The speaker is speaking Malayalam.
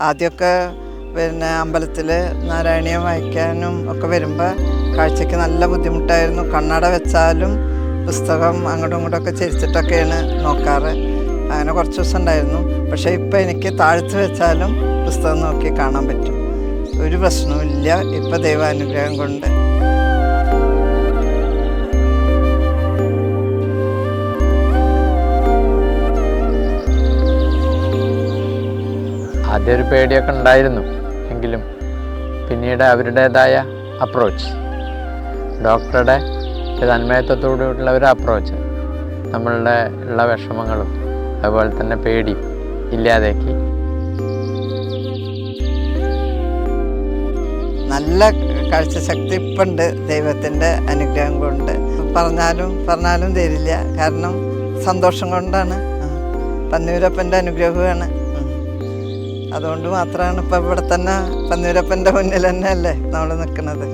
ആദ്യമൊക്കെ പിന്നെ അമ്പലത്തിൽ നാരായണീയം വായിക്കാനും ഒക്കെ വരുമ്പോൾ കാഴ്ചയ്ക്ക് നല്ല ബുദ്ധിമുട്ടായിരുന്നു. കണ്ണട വെച്ചാലും പുസ്തകം അങ്ങോട്ടും ഇങ്ങോട്ടൊക്കെ ചരിച്ചിട്ടൊക്കെയാണ് നോക്കാറ്. അങ്ങനെ കുറച്ച് ദിവസം ഉണ്ടായിരുന്നു. പക്ഷേ ഇപ്പം എനിക്ക് താഴ്ത്ത് വെച്ചാലും പുസ്തകം നോക്കി കാണാൻ പറ്റും. ഒരു പ്രശ്നവുമില്ല. ഇപ്പം ദൈവാനുഗ്രഹം കൊണ്ട് ആദ്യം ഒരു പേടിയൊക്കെ ഉണ്ടായിരുന്നു. എങ്കിലും പിന്നീട് അവരുടേതായ അപ്രോച്ച് ഡോക്ടറുടെ തന്മയത്വത്തോടുള്ള ഒരു അപ്രോച്ച് നമ്മളുടെ ഉള്ള വിഷമങ്ങളും അതുപോലെ തന്നെ പേടി ഇല്ലാതാക്കി. നല്ല കാഴ്ചശക്തി ഇപ്പം ഉണ്ട് ദൈവത്തിന്റെ അനുഗ്രഹം കൊണ്ട്. പറഞ്ഞാലും പറഞ്ഞാലും തരില്ല. കാരണം സന്തോഷം കൊണ്ടാണ്. പന്നൂരപ്പന്റെ അനുഗ്രഹമാണ്. അതുകൊണ്ട് മാത്രമാണ് ഇപ്പം ഇവിടെ തന്നെ പന്നൂരപ്പന്റെ മുന്നിൽ തന്നെ അല്ലേ നമ്മൾ നിൽക്കുന്നത്.